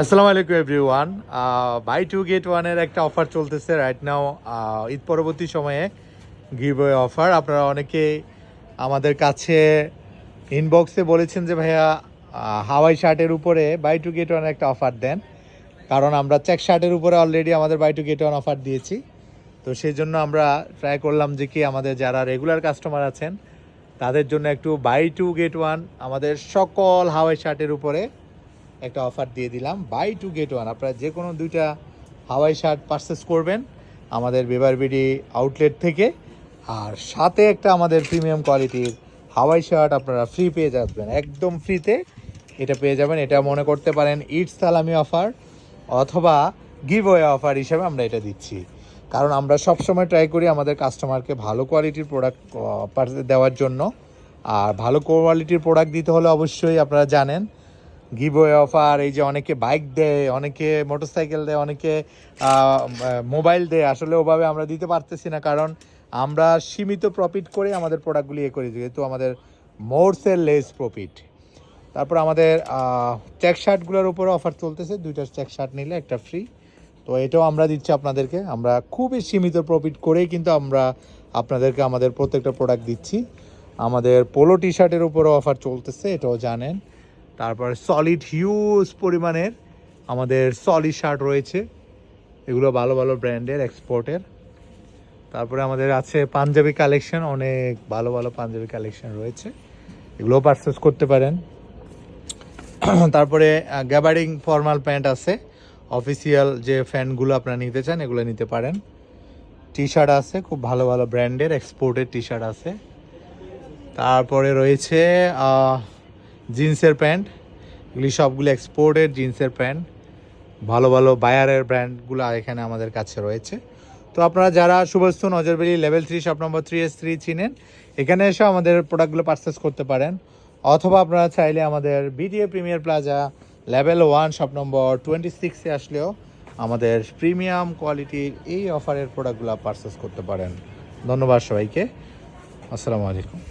আসসালামু আলাইকুম everyone bye two gate ওয়ানের একটা অফার চলতেছে রাইট নাও ঈদ পরবর্তী সময়ে গিভ অফার আপনারা অনেকে আমাদের কাছে ইনবক্সে বলেছেন যে, ভাইয়া হাওয়াই শার্টের উপরে বাই টু গেট ওয়ানের একটা অফার দেন। কারণ আমরা চেক শার্টের উপরে অলরেডি আমাদের buy two get one offer দিয়েছি। তো সেই জন্য আমরা ট্রাই করলাম যে, কি আমাদের যারা রেগুলার কাস্টমার আছেন, তাদের জন্য একটু বাই টু গেট ওয়ান আমাদের সকল হাওয়াই শার্টের উপরে একটা অফার দিয়ে দিলাম। বাই টু গেট ওয়ান আপনারা যে কোনো দুইটা হাওয়াই শার্ট পারচেস করবেন আমাদের বেবারবিডি আউটলেট থেকে। আর সাথে একটা আমাদের প্রিমিয়াম কোয়ালিটির হাওয়াই শার্ট আপনারা ফ্রি পেয়ে যাবেন। একদম ফ্রিতে এটা পেয়ে যাবেন। এটা মনে করতে পারেন ইট সালামি অফার অথবা গিভ ওয়ে অফার হিসেবে আমরা এটা দিচ্ছি। কারণ আমরা সবসময় ট্রাই করি আমাদের কাস্টমারকে ভালো কোয়ালিটির প্রোডাক্ট দেওয়ার জন্য। আর ভালো কোয়ালিটির প্রোডাক্ট দিতে হলে অবশ্যই আপনারা জানেন গিভওয়ে অফার, এই যে অনেকে বাইক দেয়, অনেকে মোটরসাইকেল দেয়, অনেকে মোবাইল দেয়, আসলে ওভাবে আমরা দিতে পারতেছি না, কারণ আমরা সীমিত প্রফিট করে আমাদের প্রোডাক্টগুলি ইয়ে করি, যেহেতু আমাদের মোর সেল লেস প্রফিট তারপর আমাদের চেক শার্টগুলোর উপরে অফার চলতেছে, দুইটা চেক শার্ট নিলে একটা ফ্রি তো এটাও আমরা দিচ্ছি আপনাদেরকে, আমরা খুবই সীমিত প্রফিট করেই কিন্তু আমরা আপনাদেরকে আমাদের প্রত্যেকটা প্রোডাক্ট দিচ্ছি। আমাদের পোলো টি শার্টের উপরও অফার চলতেছে, এটাও জানেন। তারপর সলিড হিউজ পরিমাণের আমাদের সলিড শার্ট রয়েছে। এগুলো ভালো ভালো ব্র্যান্ডের এক্সপোর্টের তারপরে আমাদের আছে পাঞ্জাবি কালেকশন অনেক ভালো ভালো পাঞ্জাবি কালেকশন রয়েছে। এগুলোও পারচেস করতে পারেন। তারপরে গ্যাবারিং ফর্মাল প্যান্ট আছে। অফিসিয়াল যে ফ্যানগুলো আপনারা নিতে চান, এগুলো নিতে পারেন। টি শার্ট আছে, খুব ভালো ভালো ব্র্যান্ডের এক্সপোর্টের টি শার্ট আছে। তারপরে রয়েছে জিন্সের প্যান্ট, এগুলি সবগুলো এক্সপোর্টের জিন্সের প্যান্ট। ভালো ভালো বায়ারের ব্র্যান্ডগুলো এখানে আমাদের কাছে রয়েছে। তো আপনারা যারা Subastu Nazar Valley level three shop number three S three চিনেন এখানে এসে আমাদের প্রোডাক্টগুলো পারচেস করতে পারেন। অথবা আপনারা চাইলে আমাদের BTA premier plaza level one shop number twenty সিক্সে আসলেও আমাদের প্রিমিয়াম কোয়ালিটির এই অফারের প্রোডাক্টগুলো পারচেস করতে পারেন। ধন্যবাদ সবাইকে। আসসালামু আলাইকুম।